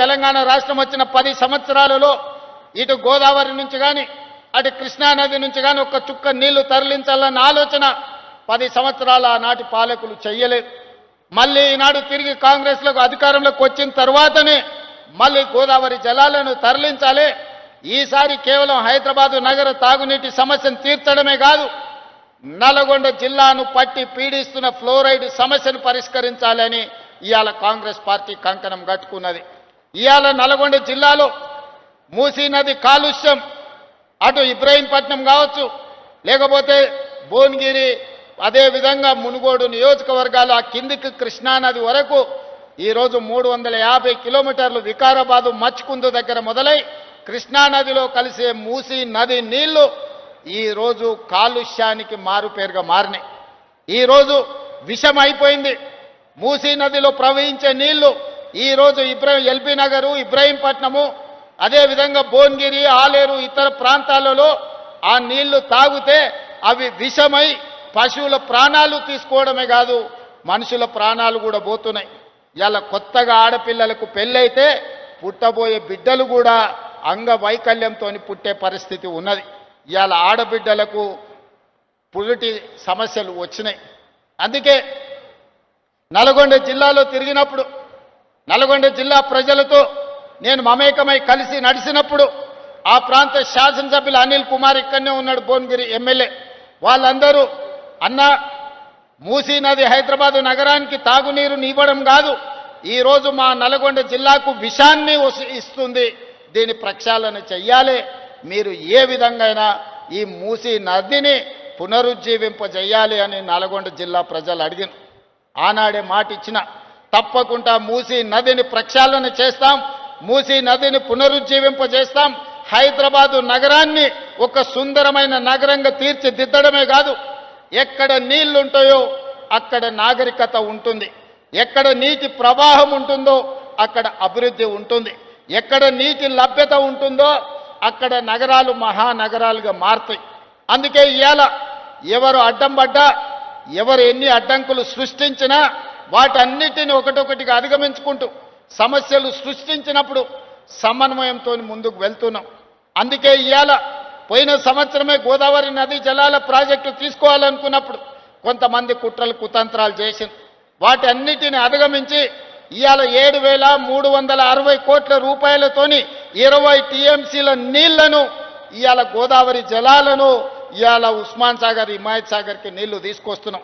తెలంగాణ రాష్ట్రం వచ్చిన పది సంవత్సరాలలో ఇటు గోదావరి నుంచి కానీ అటు కృష్ణానది నుంచి కానీ ఒక చుక్క నీళ్ళు తరలించాలన్న ఆలోచన పది సంవత్సరాల నాటి పాలకులు చెయ్యలేదు. మళ్ళీ ఈనాడు తిరిగి కాంగ్రెస్లకు అధికారంలోకి వచ్చిన తర్వాతనే మళ్ళీ గోదావరి జలాలను తరలించాలి. ఈసారి కేవలం హైదరాబాదు నగర తాగునీటి సమస్యను తీర్చడమే కాదు నల్గొండ జిల్లాను పట్టి పీడిస్తున్న ఫ్లోరైడ్ సమస్యను పరిష్కరించాలని ఇవాళ కాంగ్రెస్ పార్టీ కంకణం కట్టుకున్నది. ఇవాళ నల్గొండ జిల్లాలో మూసీ నది కాలుష్యం అటు ఇబ్రాహీంపట్నం కావచ్చు లేకపోతే భువనగిరి అదేవిధంగా మునుగోడు నియోజకవర్గాలు ఆ కిందికి కృష్ణానది వరకు ఈరోజు మూడు వందల యాభై కిలోమీటర్లు వికారాబాదు మచ్కుందు దగ్గర మొదలై కృష్ణానదిలో కలిసే మూసీ నది నీళ్ళు ఈరోజు కాలుష్యానికి మారుపేరుగా మారినాయి. ఈరోజు విషం అయిపోయింది మూసీ నదిలో ప్రవహించే నీళ్ళు ఈరోజు ఇబ్రాహిం ఎల్బీ నగరు ఇబ్రాహీంపట్నము అదేవిధంగా భువనగిరి ఆలేరు ఇతర ప్రాంతాలలో ఆ నీళ్ళు తాగితే అవి విషమై పశువుల ప్రాణాలు తీసుకోవడమే కాదు మనుషుల ప్రాణాలు కూడా పోతున్నాయి. ఇలా కొత్తగా ఆడపిల్లలకు పెళ్ళైతే పుట్టబోయే బిడ్డలు కూడా అంగవైకల్యంతో పుట్టే పరిస్థితి ఉన్నది. ఇవాళ ఆడబిడ్డలకు పురిటి సమస్యలు వచ్చినాయి. అందుకే నల్గొండ జిల్లాలో తిరిగినప్పుడు నల్గొండ జిల్లా ప్రజలతో నేను మమేకమై కలిసి నడిచినప్పుడు ఆ ప్రాంత శాసనసభ్యులు అనిల్ కుమార్ ఇక్కడనే ఉన్నాడు భువనగిరి ఎమ్మెల్యే. వాళ్ళందరూ అన్న మూసీ నది హైదరాబాదు నగరానికి తాగునీరుని ఇవ్వడం కాదు. ఈరోజు మా నల్గొండ జిల్లాకు విషాన్ని ఇస్తుంది. దీని ప్రక్షాళన చెయ్యాలి. మీరు ఏ విధంగా ఈ మూసీ నదిని పునరుజ్జీవింపజేయాలి అని నల్గొండ జిల్లా ప్రజలు అడిగిన ఆనాడే మాట ఇచ్చిన తప్పకుండా మూసీ నదిని ప్రక్షాళన చేస్తాం. మూసీ నదిని పునరుజ్జీవింపజేస్తాం. హైదరాబాదు నగరాన్ని ఒక సుందరమైన నగరంగా తీర్చిదిద్దడమే కాదు ఎక్కడ నీళ్ళుంటాయో అక్కడ నాగరికత ఉంటుంది. ఎక్కడ నీటి ప్రవాహం ఉంటుందో అక్కడ అభివృద్ధి ఉంటుంది. ఎక్కడ నీటి లభ్యత ఉంటుందో అక్కడ నగరాలు మహానగరాలుగా మారుతాయి. అందుకే ఇవాళ ఎవరు అడ్డం పడ్డా ఎవరు ఎన్ని అడ్డంకులు సృష్టించినా వాటన్నిటిని ఒకటొకటిగా అధిగమించుకుంటూ సమస్యలు సృష్టించినప్పుడు సమన్వయంతో ముందుకు వెళ్తున్నాం. అందుకే ఇవాళ పోయిన సంవత్సరమే గోదావరి నదీ జలాల ప్రాజెక్టు తీసుకోవాలనుకున్నప్పుడు కొంతమంది కుట్రలు కుతంత్రాలు చేసింది వాటి అన్నిటిని అధిగమించి ఇవాళ ఏడు వేల మూడు వందల అరవై కోట్ల రూపాయలతోని ఇరవై టీఎంసీల నీళ్ళను ఇవాళ గోదావరి జలాలను ఇవాళ ఉస్మాన్ సాగర్ హిమాయత్ సాగర్కి నీళ్ళు తీసుకొస్తున్నాం.